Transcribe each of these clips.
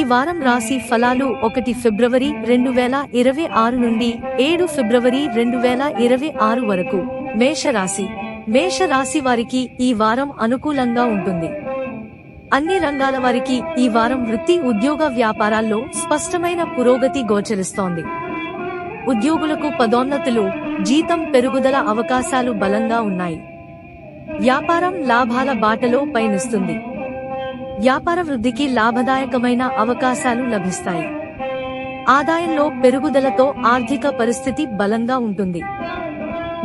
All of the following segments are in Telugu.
ఈ వారం రాశి ఫలాలు ఒకటి ఫిబ్రవరి రెండు వేల ఇరవై ఆరు నుండి ఏడు ఫిబ్రవరి రెండు వేల ఇరవై ఆరు వరకు. మేషరాశి. మేషరాశి వారికి ఈ వారం అనుకూలంగా ఉంటుంది. అన్ని రంగాల వారికి ఈ వారం వృత్తి ఉద్యోగ వ్యాపారాల్లో స్పష్టమైన పురోగతి గోచరిస్తోంది. ఉద్యోగులకు పదోన్నతులు జీతం పెరుగుదల అవకాశాలు బలంగా ఉన్నాయి. వ్యాపారం లాభాల బాటలో పయనిస్తుంది. వ్యాపార వృద్ధికి లాభదాయకమైన అవకాశాలు లభిస్తాయి. ఆదాయంలో పెరుగుదలతో ఆర్థిక పరిస్థితి బలంగా ఉంటుంది.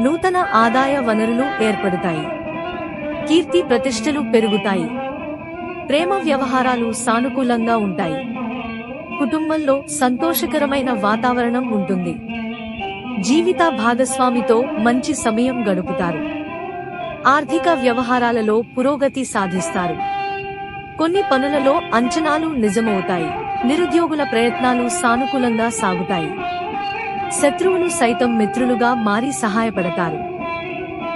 నూతన ఆదాయ వనరులు ఏర్పడతాయి. కీర్తి ప్రతిష్టలు పెరుగుతాయి. ప్రేమ వ్యవహారాలు సానుకూలంగా ఉంటాయి. కుటుంబంలో సంతోషకరమైన వాతావరణం ఉంటుంది. జీవిత భాగస్వామితో మంచి సమయం గడుపుతారు. ఆర్థిక వ్యవహారాలలో పురోగతి సాధిస్తారు. కొన్ని పనులలో అంచనాలు నిజమవుతాయి. నిరుద్యోగుల ప్రయత్నాలు సానుకూలంగా సాగుతాయి. శత్రువులు సైతం మిత్రులుగా మారి సహాయపడతారు.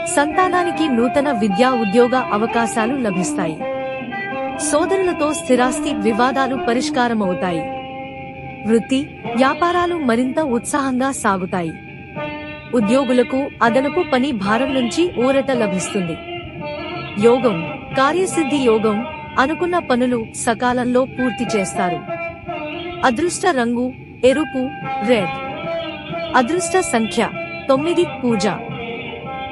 సంతానానికి నూతన విద్యా ఉద్యోగ అవకాశాలు లభిస్తాయి. సోదరులతో స్థిరాస్తి వివాదాలు పరిష్కారమవుతాయి. వృత్తి వ్యాపారాలు మరింత ఉత్సాహంగా సాగుతాయి. ఉద్యోగులకు అదనపు పని భారం నుంచి ఊరట లభిస్తుంది. యోగం కార్యసిద్ధి యోగం అనుకున్న పనులు సకాలంలో పూర్తి చేస్తారు. అదృష్ట రంగు ఎరుపు రెడ్. అదృష్ట సంఖ్య తొమ్మిది పూజ.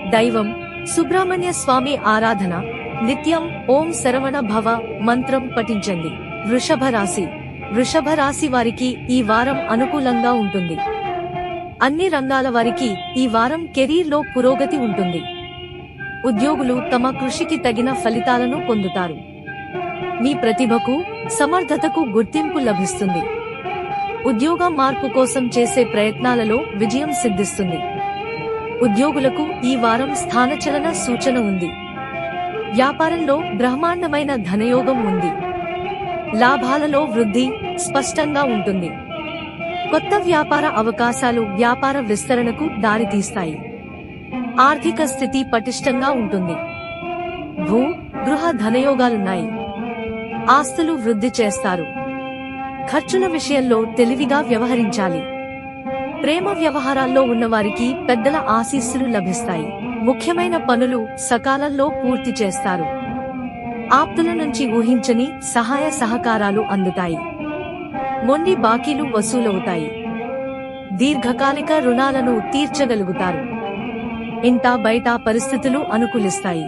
దైవం సుబ్రహ్మణ్య స్వామి ఆరాధన నిత్యం ఓం శరవణ భవ మంత్రం పఠించండి. వృషభ రాశి. వృషభ రాశి వారికి ఈ వారం అనుకూలంగా ఉంటుంది. అన్ని రంగాల వారికి ఈ వారం కెరీర్లో పురోగతి ఉంటుంది. ఉద్యోగులు తమ కృషికి తగిన ఫలితాలను పొందుతారు. మీ ప్రతిభకు సమర్థతకు గుర్తింపు లభిస్తుంది. ఉద్యోగ మార్పు కోసం చేసే ప్రయత్నాలలో విజయం సిద్ధిస్తుంది. ఉద్యోగులకు ఈ వారం స్థానచలన సూచన ఉంది. వ్యాపారంలో బ్రహ్మాండమైన ధనయోగం ఉంది. లాభాలలో వృద్ధి స్పష్టంగా ఉంటుంది. కొత్త వ్యాపార అవకాశాలు వ్యాపార విస్తరణకు దారితీస్తాయి. ఆర్థిక స్థితి పటిష్టంగా ఉంటుంది. భూ గృహ ధనయోగాలున్నాయి. ఆస్తులు వృద్ధి చేస్తారు. ఖర్చుల విషయంలో తెలివిగా వ్యవహరించాలి. ప్రేమ వ్యవహారాల్లో ఉన్నవారికి పెద్దల ఆశీస్సులు లభిస్తాయి. ముఖ్యమైన పనులు సకాలంలో పూర్తి చేస్తారు. ఆప్తుల నుంచి ఊహించని సహాయ సహకారాలు అందుతాయి. మొండి బాకీలు వసూలవుతాయి. దీర్ఘకాలిక రుణాలను తీర్చగలుగుతారు. ఇంటా బయట పరిస్థితులు అనుకూలిస్తాయి.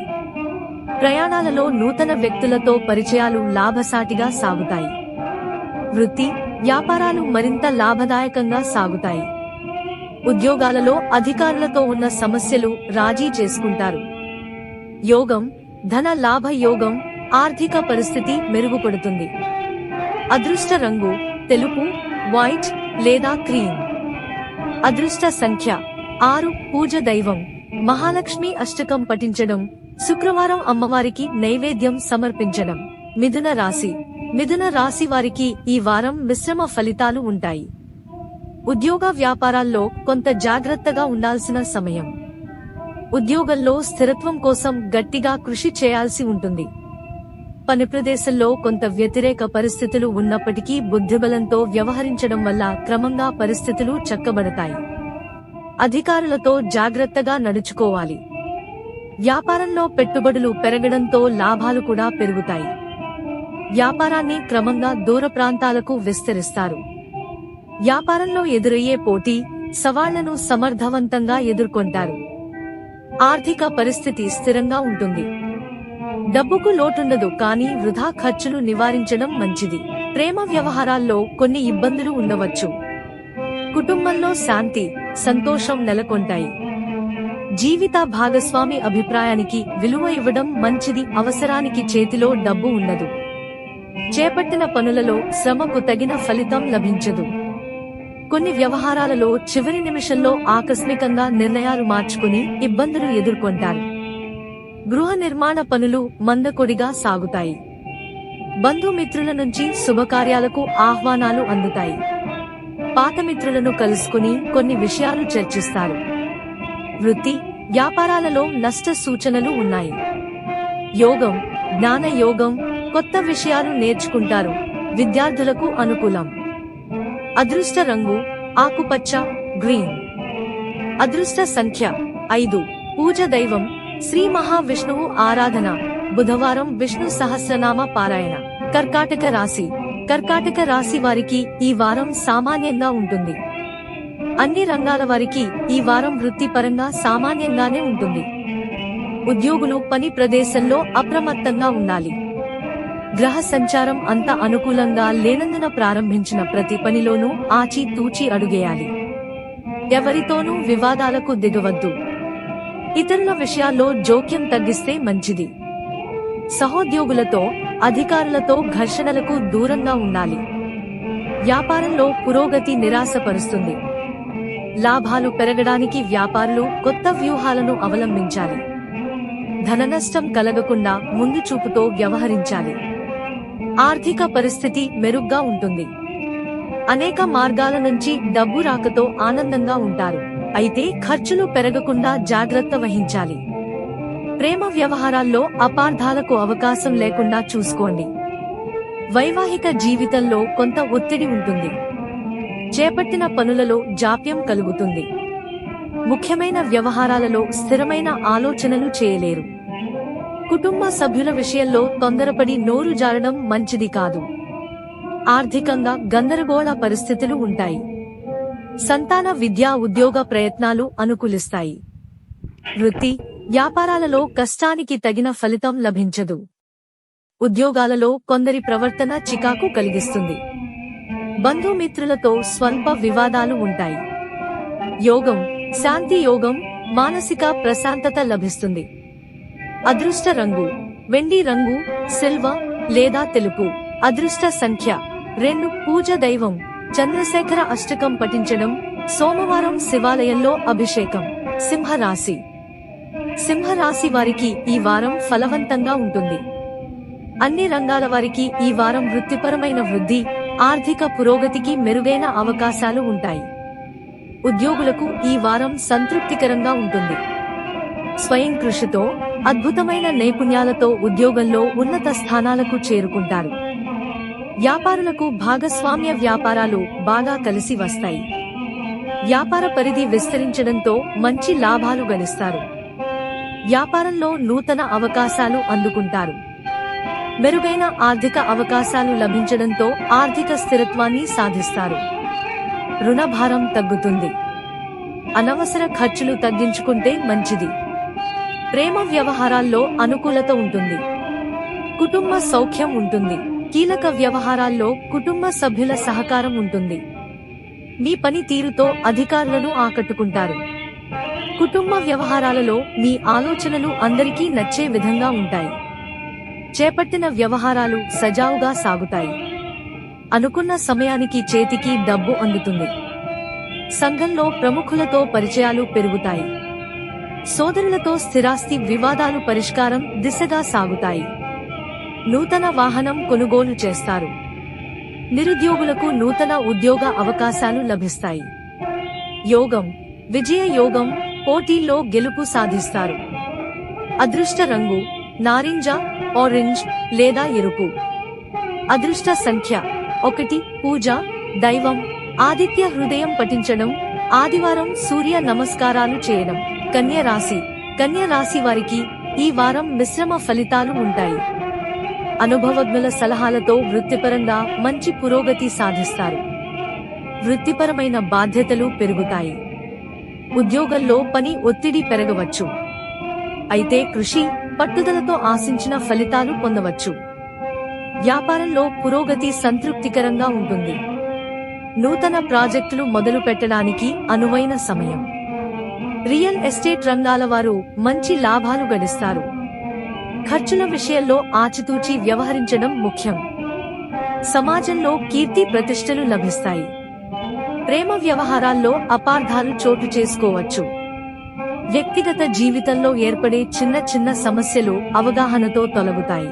ప్రయాణాలలో నూతన వ్యక్తులతో పరిచయాలు లాభసాటిగా సాగుతాయి. వృత్తి వ్యాపారాలు మరింత లాభదాయకంగా సాగుతాయి. ఉద్యోగాలలో అధికారులతో ఉన్న సమస్యలు రాజీ చేసుకుంటారు. యోగం ధన లాభ యోగం ఆర్థిక పరిస్థితి మెరుగుపడుతుంది. అదృష్ట రంగు తెలుపు వైట్ లేదా క్రీమ్. అదృష్ట సంఖ్య ఆరు పూజ దైవం మహాలక్ష్మి అష్టకం పఠించడం శుక్రవారం అమ్మవారికి నైవేద్యం సమర్పించడం. మిథున రాశి. మిథున రాశి వారికి ఈ వారం మిశ్రమ ఫలితాలు ఉంటాయి. ఉద్యోగ వ్యాపారాల్లో కొంత జాగ్రత్తగా ఉండాల్సిన సమయం. ఉద్యోగంలో స్థిరత్వం కోసం గట్టిగా కృషి చేయాల్సి ఉంటుంది. పని ప్రదేశంలో కొంత వ్యతిరేక పరిస్థితులు ఉన్నప్పటికీ బుద్ధిబలంతో వ్యవహరించడం వల్ల క్రమంగా పరిస్థితులు చక్కబడతాయి. అధికారులతో జాగ్రత్తగా నడుచుకోవాలి. వ్యాపారంలో పెట్టుబడులు పెరగడంతో లాభాలు కూడా పెరుగుతాయి. వ్యాపారాన్ని క్రమంగా దూర ప్రాంతాలకు విస్తరిస్తారు. వ్యాపారంలో ఎదురయ్యే పోటీ సవాళ్ళను సమర్థవంతంగా ఎదుర్కొంటారు. ఆర్థిక పరిస్థితి స్థిరంగా ఉంటుంది. డబ్బుకు లోటుండదు కానీ వృధా ఖర్చులు నివారించడం మంచిది. ప్రేమ వ్యవహారాల్లో కొన్ని ఇబ్బందులు ఉండవచ్చు. కుటుంబంలో శాంతి సంతోషం నెలకొంటాయి. జీవిత భాగస్వామి అభిప్రాయానికి విలువ ఇవ్వడం మంచిది అవసరానికి చేతిలో డబ్బు ఉండదు. చేపట్టిన పనులలో శ్రమకు తగిన ఫలితం లభించదు. కొన్ని వ్యవహారాలలో చివరి నిమిషంలో ఆకస్మికంగా నిర్ణయాలు మార్చుకుని ఇబ్బందులు ఎదుర్కొంటారు గృహ నిర్మాణ పనులు మందకొడిగా సాగుతాయి. బంధుమిత్రుల నుంచి శుభకార్యాలకు ఆహ్వానాలు అందుతాయి. పాత మిత్రులను కలుసుకుని కొన్ని విషయాలు చర్చిస్తారు. వృత్తి వ్యాపారాలలో నష్ట సూచనలు ఉన్నాయి. యోగం జ్ఞాన యోగం కొత్త విషయాలు నేర్చుకుంటారు. విద్యార్థులకు అనుకూలం. అదృష్ట రంగు ఆకుపచ్చ గ్రీన్. అదృష్ట సంఖ్య ఐదు. పూజ దైవం శ్రీ మహావిష్ణువు ఆరాధన. బుధవారం విష్ణు సహస్రనామ పారాయణ. కర్కాటక రాశి. కర్కాటక రాశి వారికి ఈ వారం సామాన్యంగా ఉంటుంది. అన్ని రంగాల వారికి ఈ వారం వృత్తిపరంగా సామాన్యంగానే ఉంటుంది. ఉద్యోగులు పని ప్రదేశంలో అప్రమత్తంగా ఉండాలి. గ్రహ సంచారం అంత అనుకూలంగా లేనందున ప్రారంభించిన ప్రతి పనిలోనూ ఆచి తూచి అడుగేయాలి. ఎవరితోనూ వివాదాలకు దిగవద్దు. ఇతరుల విషయాల్లో జోక్యం తగ్గిస్తే మంచిది. సహోద్యోగులతో అధికారులతో ఘర్షణలకు దూరంగా ఉండాలి. వ్యాపారంలో పురోగతి నిరాశపరుస్తుంది. లాభాలు పెరగడానికి వ్యాపారులు కొత్త వ్యూహాలను అవలంబించాలి. ధననష్టం కలగకుండా ముందు చూపుతో వ్యవహరించాలి. ఆర్థిక పరిస్థితి మెరుగ్గా ఉంటుంది. అనేక మార్గాల నుంచి డబ్బు రాకతో ఆనందంగా ఉంటారు. అయితే ఖర్చులు పెరగకుండా జాగ్రత్త వహించాలి. ప్రేమ వ్యవహారాల్లో అపార్థాలకు అవకాశం లేకుండా చూసుకోండి. వైవాహిక జీవితంలో కొంత ఒత్తిడి ఉంటుంది. చేపట్టిన పనులలో జాప్యం కలుగుతుంది. ముఖ్యమైన వ్యవహారాలలో స్థిరమైన ఆలోచనలు చేయలేరు. కుటుంబ సభ్యుల విషయంలో తొందరపడి నోరు జారడం మంచిది కాదు. ఆర్థికంగా గందరగోళ పరిస్థితులు ఉంటాయి. సంతాన విద్యా ఉద్యోగ ప్రయత్నాలు అనుకూలిస్తాయి. వృత్తి వ్యాపారాలలో కష్టానికి తగిన ఫలితం లభించదు. ఉద్యోగాలలో కొందరి ప్రవర్తన చికాకు కలిగిస్తుంది. బంధుమిత్రులతో స్వల్ప వివాదాలు ఉంటాయి. యోగం శాంతి యోగం మానసిక ప్రశాంతత లభిస్తుంది. అదృష్ట రంగు వెండి రంగు సిల్వ లేదా తెలుపు. అదృష్ట సంఖ్య రెండు పూజ దైవం చంద్రశేఖర అష్టకం పఠించడం సోమవారం శివాలయంలో అభిషేకం సింహరాశి. సింహరాశి వారికి ఈ వారం ఫలవంతంగా ఉంటుంది. అన్ని రంగాల వారికి ఈ వారం వృత్తిపరమైన వృద్ధి ఆర్థిక పురోగతికి మెరుగైన అవకాశాలు ఉంటాయి. ఉద్యోగులకు ఈ వారం సంతృప్తికరంగా ఉంటుంది. స్వయం కృషితో అద్భుతమైన నైపుణ్యాలతో ఉద్యోగంలో ఉన్నత స్థానాలకు చేరుకుంటారు. వ్యాపారులకు భాగస్వామ్య వ్యాపారాలు బాగా కలిసి వస్తాయి. వ్యాపార పరిధి విస్తరించడంతో మంచి లాభాలు గణిస్తారు. వ్యాపారంలో నూతన అవకాశాలు అందుకుంటారు. మెరుగైన ఆర్థిక అవకాశాలు లభించడంతో ఆర్థిక స్థిరత్వాన్ని సాధిస్తారు. రుణభారం తగ్గుతుంది. అనవసర ఖర్చులు తగ్గించుకుంటే మంచిది. ప్రేమ వ్యవహారాల్లో అనుకూలత ఉంటుంది. కుటుంబ సౌఖ్యం ఉంటుంది. కీలక వ్యవహారాల్లో కుటుంబ సభ్యుల సహకారం ఉంటుంది. మీ పని తీరుతో అధికారులను ఆకట్టుకుంటారు. కుటుంబ వ్యవహారాలలో మీ ఆలోచనలు అందరికీ నచ్చే విధంగా ఉంటాయి. చేపట్టిన వ్యవహారాలు సజావుగా సాగుతాయి. అనుకున్న సమయానికి చేతికి డబ్బు అందుతుంది. సంఘంలో ప్రముఖులతో పరిచయాలు పెరుగుతాయి. సోదరులతో స్థిరాస్తి వివాదాలు పరిష్కారం దిశగా సాగుతాయి. నూతన వాహనం కొనుగోలు చేస్తారు. నిరుద్యోగులకు నూతన ఉద్యోగ అవకాశాలు లభిస్తాయి. యోగం విజయ యోగం పోటీల్లో గెలుపు సాధిస్తారు. అదృష్ట రంగు నారింజ ఆరెంజ్ లేదా ఎరుపు. అదృష్ట సంఖ్య ఒకటి పూజ దైవం ఆదిత్య హృదయం పఠించడం ఆదివారం సూర్య నమస్కారాలు చేయడం. కన్య రాశి కన్య రాశి వారికి ఈ వారం మిశ్రమ ఫలితాలు ఉంటాయి. అనుభవజ్ఞుల సలహాలతో వృత్తిపరంగా మంచి పురోగతి సాధిస్తారు. వృత్తిపరమైన బాధ్యతలు పెరుగుతాయి. ఉద్యోగంలో పని ఒత్తిడి పెరగవచ్చు. అయితే కృషి పట్టుదలతో ఆశించిన ఫలితాలు పొందవచ్చు. వ్యాపారంలో పురోగతి సంతృప్తికరంగా ఉంటుంది. నూతన ప్రాజెక్టులు మొదలు పెట్టడానికి అనువైన సమయం. రియల్ ఎస్టేట్ రంగాల వారు మంచి లాభాలు గడిస్తారు. ఖర్చుల విషయంలో ఆచితూచి వ్యవహరించడం ముఖ్యం. సమాజంలో కీర్తి ప్రతిష్టలు లభిస్తాయి. ప్రేమ వ్యవహారాల్లో అపార్థాలు చోటు చేసుకోవచ్చు. వ్యక్తిగత జీవితంలో ఏర్పడే చిన్న చిన్న సమస్యలు అవగాహనతో తొలగుతాయి.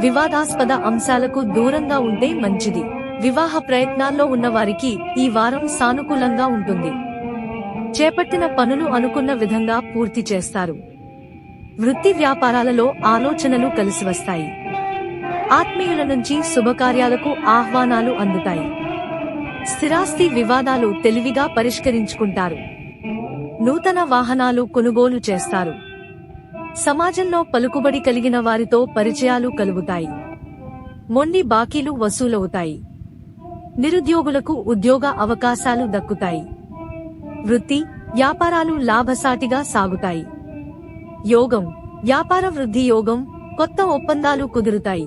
వివాదాస్పద అంశాలకు దూరంగా ఉంటే మంచిది. వివాహ ప్రయత్నాల్లో ఉన్నవారికి ఈ వారం సానుకూలంగా ఉంటుంది. చేపట్టిన పనులు అనుకున్న విధంగా పూర్తి చేస్తారు. వృత్తి వ్యాపారాలలో ఆలోచనలు కలిసి వస్తాయి. ఆత్మీయుల నుంచి శుభకార్యాలకు ఆహ్వానాలు అందుతాయి. స్థిరాస్తి వివాదాలు తెలివిగా పరిష్కరించుకుంటారు. నూతన వాహనాలు కొనుగోలు చేస్తారు. సమాజంలో పలుకుబడి కలిగిన వారితో పరిచయాలు కలుగుతాయి. మొండి బాకీలు వసూలవుతాయి. నిరుద్యోగులకు ఉద్యోగ అవకాశాలు దక్కుతాయి. వృత్తి వ్యాపారాలు లాభసాటిగా సాగుతాయి. యోగం వ్యాపార వృద్ధి యోగం కొత్త ఒప్పందాలు కుదురుతాయి.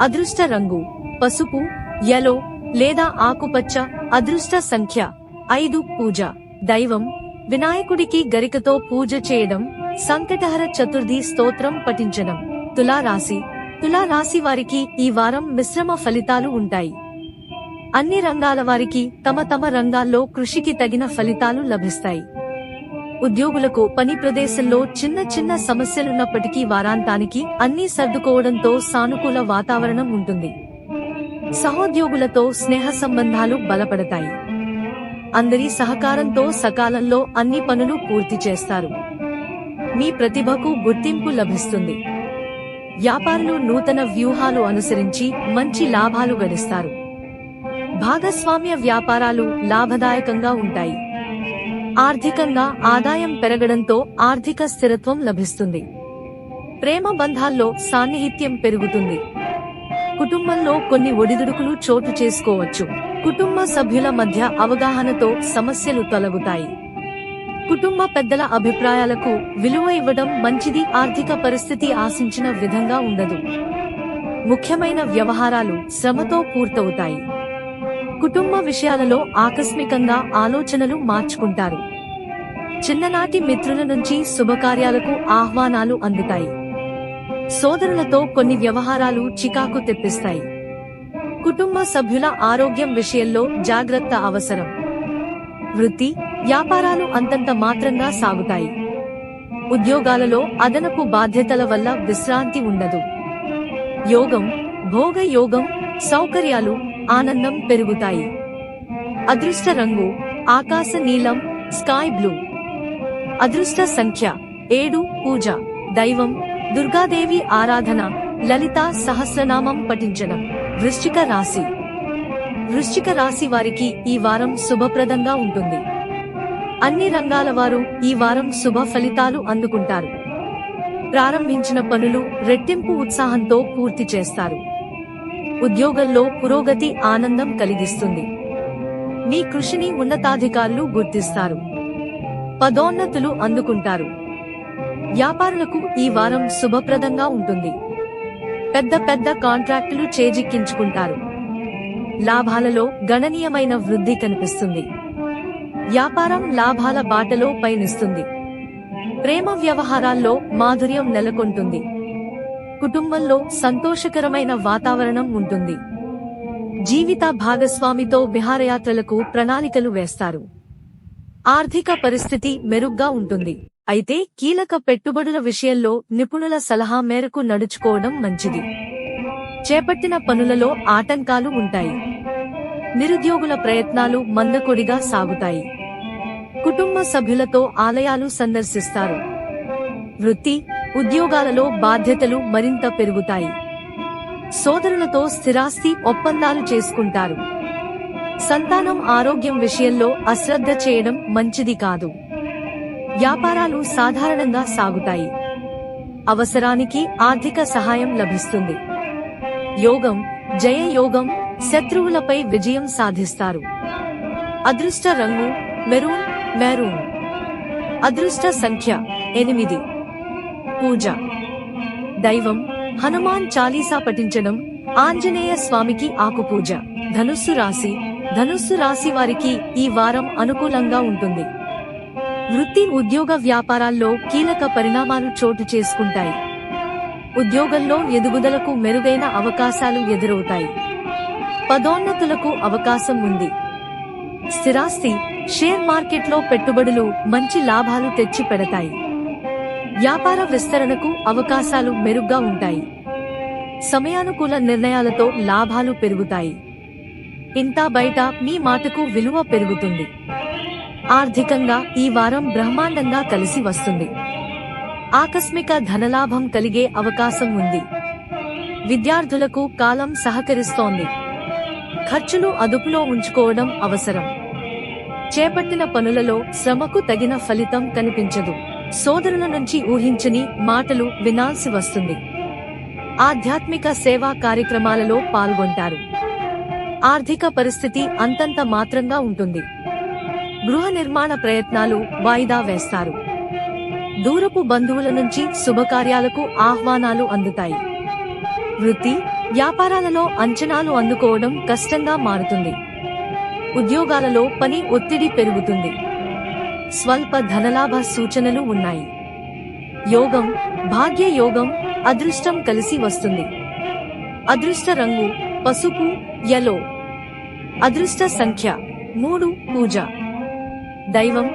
అదృష్ట రంగు పసుపు ఎలో లేదా ఆకుపచ్చ అదృష్ట సంఖ్య ఐదు పూజ దైవం వినాయకుడికి గరికతో పూజ చేయడం సంకటహర చతుర్థి స్తోత్రం పఠించడం. తులారాశి. తులారాశి వారికి ఈ వారం మిశ్రమ ఫలితాలు ఉంటాయి. అన్ని రంగాల వారికి తమ తమ రంగాల్లో కృషికి తగిన ఫలితాలు లభిస్తాయి. ఉద్యోగులకు పని ప్రదేశంలో చిన్న చిన్న సమస్యలున్నప్పటికీ వారాంతానికి అన్నీ సర్దుకోవడంతో సానుకూల వాతావరణం ఉంటుంది. సహోద్యోగులతో స్నేహ సంబంధాలు బలపడతాయి. అందరి సహకారంతో సకాలంలో అన్ని పనులు పూర్తి చేస్తారు. మీ ప్రతిభకు గుర్తింపు లభిస్తుంది. వ్యాపారులు నూతన వ్యూహాలు అనుసరించి మంచి లాభాలు గడిస్తారు. భాగస్వామ్య వ్యాపారాలు లాభదాయకంగా ఉంటాయి. ఆర్థికంగా ఆదాయం పెరగడంతో ఆర్థిక స్థిరత్వం లభిస్తుంది. ప్రేమ బంధాల్లో సాన్నిహిత్యం పెరుగుతుంది. కుటుంబంలో కొన్ని ఒడిదుడుకులు చోటు చేసుకోవచ్చు. కుటుంబ సభ్యుల మధ్య అవగాహనతో సమస్యలు తొలగుతాయి. కుటుంబ పెద్దల అభిప్రాయాలకు విలువ ఇవ్వడం మంచిది ఆర్థిక పరిస్థితి ఆశించిన విధంగా ఉండదు. ముఖ్యమైన వ్యవహారాలు శ్రమతో పూర్తవుతాయి. కుటుంబ విషయాలలో ఆకస్మికంగా ఆలోచనలు మార్చుకుంటారు. చిన్ననాటి మిత్రుల నుంచి శుభకార్యాలకు ఆహ్వానాలు అందుతాయి. సోదరులతో కొన్ని వ్యవహారాలు చికాకు తెప్పిస్తాయి. కుటుంబ సభ్యుల ఆరోగ్యం విషయంలో జాగ్రత్త అవసరం. వృత్తి వ్యాపారాలు అంతంత మాత్రంగా సాగుతాయి. ఉద్యోగాలలో అదనపు బాధ్యతల వల్ల విశ్రాంతి ఉండదు. యోగం భోగ యోగం సౌకర్యాలు ఆనందం పెరుగుతాయి. అదృష్ట రంగు ఆకాశ నీలం స్కై బ్లూ. అదృష్ట సంఖ్య ఏడు పూజ దైవం దుర్గాదేవి ఆరాధన లలిత సహస్రనామం పఠించడం. వృశ్చిక రాశి. వృశ్చిక రాశి వారికి ఈ వారం శుభప్రదంగా ఉంటుంది. అన్ని రంగాల వారు ఈ వారం శుభ ఫలితాలు అందుకుంటారు. ప్రారంభించిన పనులు రెట్టింపు ఉత్సాహంతో పూర్తి చేస్తారు. ఉద్యోగంలో పురోగతి ఆనందం కలిగిస్తుంది. మీ కృషిని ఉన్నతాధికారులు గుర్తిస్తారు. పదోన్నతులు అందుకుంటారు. వ్యాపారులకు ఈ వారం శుభప్రదంగా ఉంటుంది. పెద్ద పెద్ద కాంట్రాక్టులు చేజిక్కించుకుంటారు. లాభాలలో గణనీయమైన వృద్ధి కనిపిస్తుంది. వ్యాపారం లాభాల బాటలో పయనిస్తుంది. ప్రేమ వ్యవహారాల్లో మాధుర్యం నెలకొంటుంది. కుటుంబంలో సంతోషకరమైన వాతావరణం ఉంటుంది. జీవిత భాగస్వామితో విహారయాత్రలకు ప్రణాళికలు వేస్తారు. ఆర్థిక పరిస్థితి మెరుగ్గా ఉంటుంది. అయితే కీలక పెట్టుబడుల విషయంలో నిపుణుల సలహా మేరకు నడుచుకోవడం మంచిది. చేపట్టిన పనులలో ఆటంకాలు ఉంటాయి. నిరుద్యోగుల ప్రయత్నాలు మందకొడిగా సాగుతాయి. కుటుంబ సభ్యులతో ఆలయాలు సందర్శిస్తారు. వృత్తి ఉద్యోగాలలో బాధ్యతలు మరింత పెరుగుతాయి. సోదరులతో స్థిరాస్తి ఒప్పందాలు చేసుకుంటారు. సంతానం ఆరోగ్యం విషయంలో అశ్రద్ధ చేయడం మంచిది కాదు. వ్యాపారాలు సాధారణంగా సాగుతాయి. అవసరానికి ఆర్థిక సహాయం లభిస్తుంది. యోగం జయ యోగం శత్రువులపై విజయం సాధిస్తారు. అదృష్ట రంగు మెరూన్ మెరూన్. అదృష్ట సంఖ్య ఎనిమిది. పూజ. దైవం హనుమాన్ చాలీసా పఠించడం ఆంజనేయ స్వామికి ఆకుపూజ. ధనుస్సు రాశి ధనుస్సు రాశి వారికి ఈ వారం అనుకూలంగా ఉంటుంది. వృత్తి ఉద్యోగ వ్యాపారాల్లో కీలక పరిణామాలు చోటు చేసుకుంటాయి. ఉద్యోగంలో ఎదుగుదలకు మెరుగైన అవకాశాలు ఎదురవుతాయి. పదోన్నతులకు అవకాశం ఉంది. స్థిరాస్తి షేర్ మార్కెట్లో పెట్టుబడులు మంచి లాభాలు తెచ్చి పెడతాయి వ్యాపార విస్తరణకు అవకాశాలు మెరుగ్గా ఉంటాయి. సమయానుకూల నిర్ణయాలతో లాభాలు పెరుగుతాయి. ఇంత బయట మీ మాటకు విలువ పెరుగుతుంది. ఆర్థికంగా ఈ వారం బ్రహ్మాండంగా కలిసి వస్తుంది. ఆకస్మిక ధనలాభం కలిగే అవకాశం ఉంది. విద్యార్థులకు కాలం సహకరిస్తోంది. ఖర్చులు అదుపులో ఉంచుకోవడం అవసరం. చేపట్టిన పనులలో శ్రమకు తగిన ఫలితం కనిపించదు. సోదరుల నుంచి ఊహించని మాటలు వినాల్సి వస్తుంది. ఆధ్యాత్మిక సేవా కార్యక్రమాలలో పాల్గొంటారు. ఆర్థిక పరిస్థితి అంతంత మాత్రంగా ఉంటుంది. గృహ నిర్మాణ ప్రయత్నాలు వాయిదా వేస్తారు. దూరపు బంధువుల నుంచి శుభకార్యాలకు ఆహ్వానాలు అందుతాయి. వృత్తి వ్యాపారాలలో అంచనాలు అందుకోవడం కష్టంగా మారుతుంది. ఉద్యోగాలలో పని ఒత్తిడి పెరుగుతుంది. స్వల్ప ధనలాభ సూచనలు ఉన్నాయి. యోగం భాగ్య యోగం అదృష్టం కలిసి వస్తుంది. అదృష్ట రంగు పసుపు యలో అదృష్ట సంఖ్య మూడు పూజ. దైవం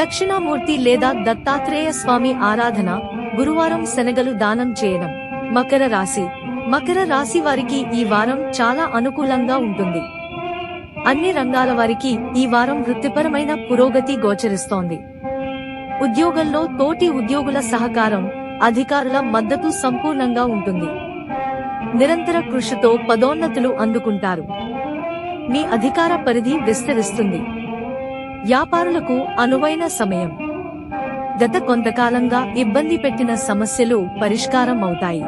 దక్షిణామూర్తి లేదా దత్తాత్రేయ స్వామి ఆరాధన గురువారం శనగలు దానం చేయడం. మకర రాశి. మకర రాశి వారికి ఈ వారం చాలా అనుకూలంగా ఉంటుంది. అన్ని రంగాల వారికి ఈ వారం వృత్తిపరమైన పురోగతి గోచరిస్తోంది. ఉద్యోగంలో తోటి ఉద్యోగుల సహకారం అధికారుల మద్దతు సంపూర్ణంగా ఉంటుంది. నిరంతర కృషితో పదోన్నతులు అందుకుంటారు. మీ అధికార పరిధి విస్తరిస్తుంది. వ్యాపారులకు అనువైన సమయం. గత కొంతకాలంగా ఇబ్బంది పెట్టిన సమస్యలు పరిష్కారం అవుతాయి.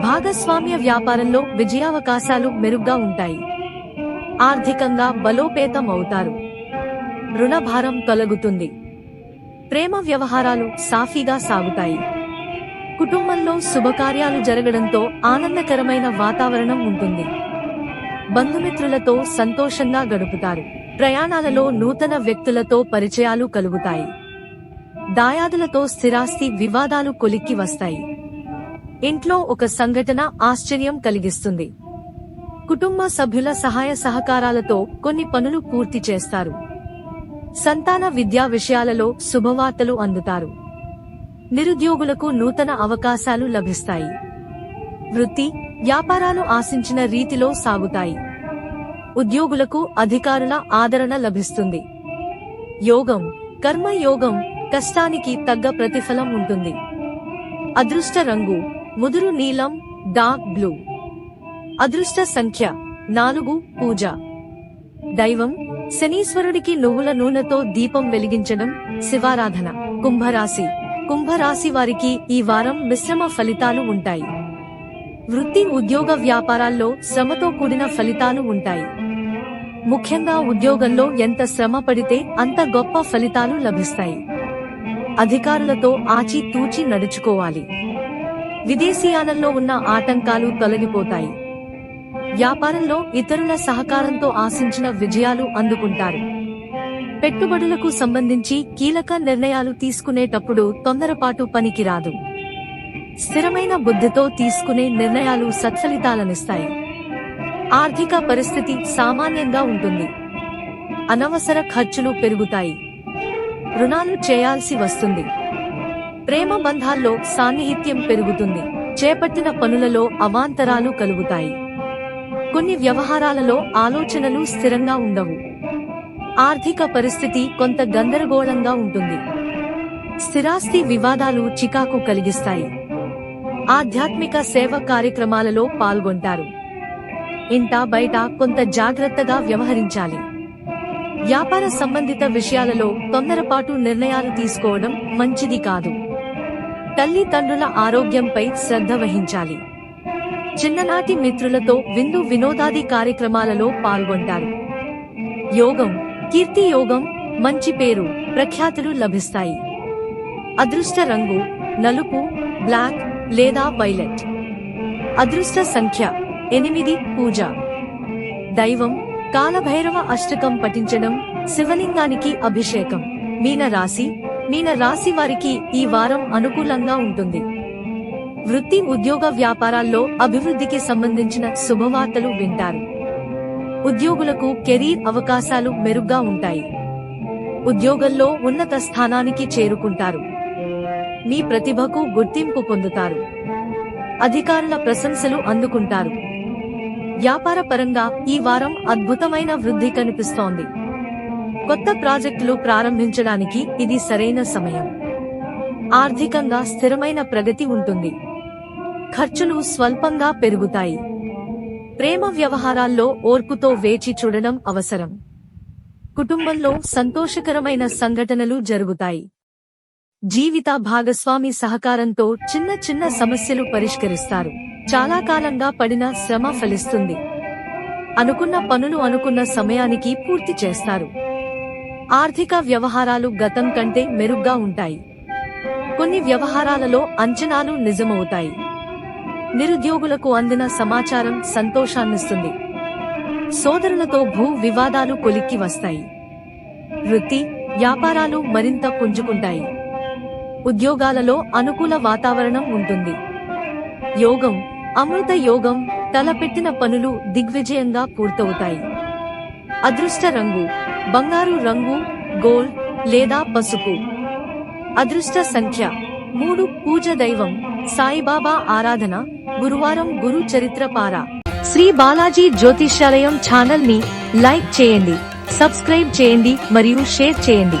భాగస్వామ్య వ్యాపారంలో విజయావకాశాలు మెరుగ్గా ఉంటాయి. ఆర్థికంగా బలోపేతం అవుతారు. రుణభారం తొలగుతుంది. ప్రేమ వ్యవహారాలు సాఫీగా సాగుతాయి. కుటుంబంలో శుభకార్యాలు జరగడంతో ఆనందకరమైన వాతావరణం ఉంటుంది. బంధుమిత్రులతో సంతోషంగా గడుపుతారు. ప్రయాణాలలో నూతన వ్యక్తులతో పరిచయాలు కలుగుతాయి. దాయాదులతో స్థిరాస్తి వివాదాలు కొలిక్కి వస్తాయి. ఇంట్లో ఒక సంఘటన ఆశ్చర్యం కలిగిస్తుంది. కుటుంబ సభ్యుల సహాయ సహకారాలతో కొన్ని పనులు పూర్తి చేస్తారు. సంతాన విద్యా విషయాలలో శుభవార్తలు అందుతారు. నిరుద్యోగులకు నూతన అవకాశాలు లభిస్తాయి. వృత్తి వ్యాపారాలు ఆశించిన రీతిలో సాగుతాయి. ఉద్యోగులకు అధికారుల ఆదరణ లభిస్తుంది. యోగం కర్మ యోగం కష్టానికి తగ్గ ప్రతిఫలం ఉంటుంది. అదృష్ట రంగు ముదురు నీలం డార్క్ బ్లూ. అదృష్ట సంఖ్య నాలుగు పూజ. దైవం శనీశ్వరుడికి నువ్వుల నూనెతో దీపం వెలిగించడం శివారాధన. కుంభరాశి. కుంభరాశి వారికి ఈ వారం మిశ్రమ ఫలితాలు ఉంటాయి. వృత్తి ఉద్యోగ వ్యాపారాల్లో శ్రమతో కూడిన ఫలితాలు ఉంటాయి. ముఖ్యంగా ఉద్యోగంలో ఎంత శ్రమ పడితే అంత గొప్ప ఫలితాలు లభిస్తాయి. అధికారులతో ఆచి తూచి నడుచుకోవాలి. విదేశీయానంలో ఉన్న ఆటంకాలు తొలగిపోతాయి. వ్యాపారంలో ఇతరుల సహకారంతో ఆశించిన విజయాలు అందుకుంటారు. పెట్టుబడులకు సంబంధించి కీలక నిర్ణయాలు తీసుకునేటప్పుడు తొందరపాటు పనికిరాదు. స్థిరమైన బుద్ధితో తీసుకునే నిర్ణయాలు సత్ఫలితాలనిస్తాయి. ఆర్థిక పరిస్థితి సామాన్యంగా ఉంటుంది. అనవసర ఖర్చులు పెరుగుతాయి. రుణాలు చేయాల్సి వస్తుంది. ప్రేమ బంధాల్లో సాన్నిహిత్యం పెరుగుతుంది. చేపట్టిన పనులలో అవాంతరాలు కలుగుతాయి. కొన్ని వ్యవహారాలలో ఆలోచనలు స్థిరంగా ఉండవు. ఆర్థిక పరిస్థితి కొంత గందరగోళంగా ఉంటుంది. స్థిరాస్తి వివాదాలు చికాకు కలిగిస్తాయి. ఆధ్యాత్మిక సేవ కార్యక్రమాలలో పాల్గొంటారు. ఇంత బయట కొంత జాగ్రత్తగా వ్యవహరించాలి. వ్యాపార సంబంధిత విషయాలలో తొందరపాటు నిర్ణయాలు తీసుకోవడం మంచిది కాదు. తల్లిదండ్రుల ఆరోగ్యంపై శ్రద్ధ వహించాలి. చిన్ననాటి మిత్రులతో విందు వినోదాది కార్యక్రమాలలో పాల్గొంటారు. యోగం కీర్తి యోగం మంచి పేరు ప్రఖ్యాతులు లభిస్తాయి. అదృష్ట రంగు నలుపు బ్లాక్ లేదా వైలెట్. అదృష్ట సంఖ్య ఎనిమిది పూజ. దైవం కాలభైరవ అష్టకం పఠించడం శివలింగానికి అభిషేకం. మీన రాశి మీన రాశి వారికి ఈ వారం అనుకూలంగా ఉంటుంది. వృత్తి ఉద్యోగ వ్యాపారాల్లో అభివృద్ధికి సంబంధించిన శుభవార్తలు వింటారు. ఉద్యోగులకు కెరీర్ అవకాశాలు మెరుగ్గా ఉంటాయి. ఉద్యోగంలో ఉన్నత స్థానానికి చేరుకుంటారు. మీ ప్రతిభకు గుర్తింపు పొందుతారు. అధికారుల ప్రశంసలు అందుకుంటారు. వ్యాపార పరంగా ఈ వారం అద్భుతమైన వృద్ధి కనిపిస్తోంది. కొత్త ప్రాజెక్టులు ప్రారంభించడానికి ఇది సరైన సమయం. ఆర్థికంగా స్థిరమైన ప్రగతి ఉంటుంది. ఖర్చులు స్వల్పంగా పెరుగుతాయి. ప్రేమ వ్యవహారాల్లో ఓర్పుతో వేచి చూడడం అవసరం. కుటుంబంలో సంతోషకరమైన సంఘటనలు జరుగుతాయి. జీవిత భాగస్వామి సహకారంతో చిన్న చిన్న సమస్యలు పరిష్కరిస్తారు. చాలా కాలంగా పడిన శ్రమ ఫలిస్తుంది. అనుకున్న పనులు అనుకున్న సమయానికి పూర్తి చేస్తారు. ఆర్థిక వ్యవహారాలు గతం కంటే మెరుగ్గా ఉంటాయి. కొన్ని వ్యవహారాలలో అంచనాలు నిజమవుతాయి. నిరుద్యోగులకు అందిన సమాచారం సంతోషాన్నిస్తుంది. సోదరులతో భూ వివాదాలు కొలిక్కి వస్తాయి. వృత్తి వ్యాపారాలు మరింత పుంజుకుంటాయి. ఉద్యోగాలలో అనుకూల వాతావరణం ఉంటుంది. యోగం అమృత యోగం తలపెట్టిన పనులు దిగ్విజయంగా పూర్తవుతాయి. అదృష్ట రంగు బంగారు రంగు గోల్డ్ లేదా పసుపు. అదృష్ట సంఖ్య మూడు పూజ దైవం సాయిబాబా ఆరాధన గురువారం గురు చరిత్ర పార. శ్రీ బాలాజీ జ్యోతిష్యాలయం ఛానల్ని లైక్ చేయండి సబ్స్క్రైబ్ చేయండి మరియు షేర్ చేయండి.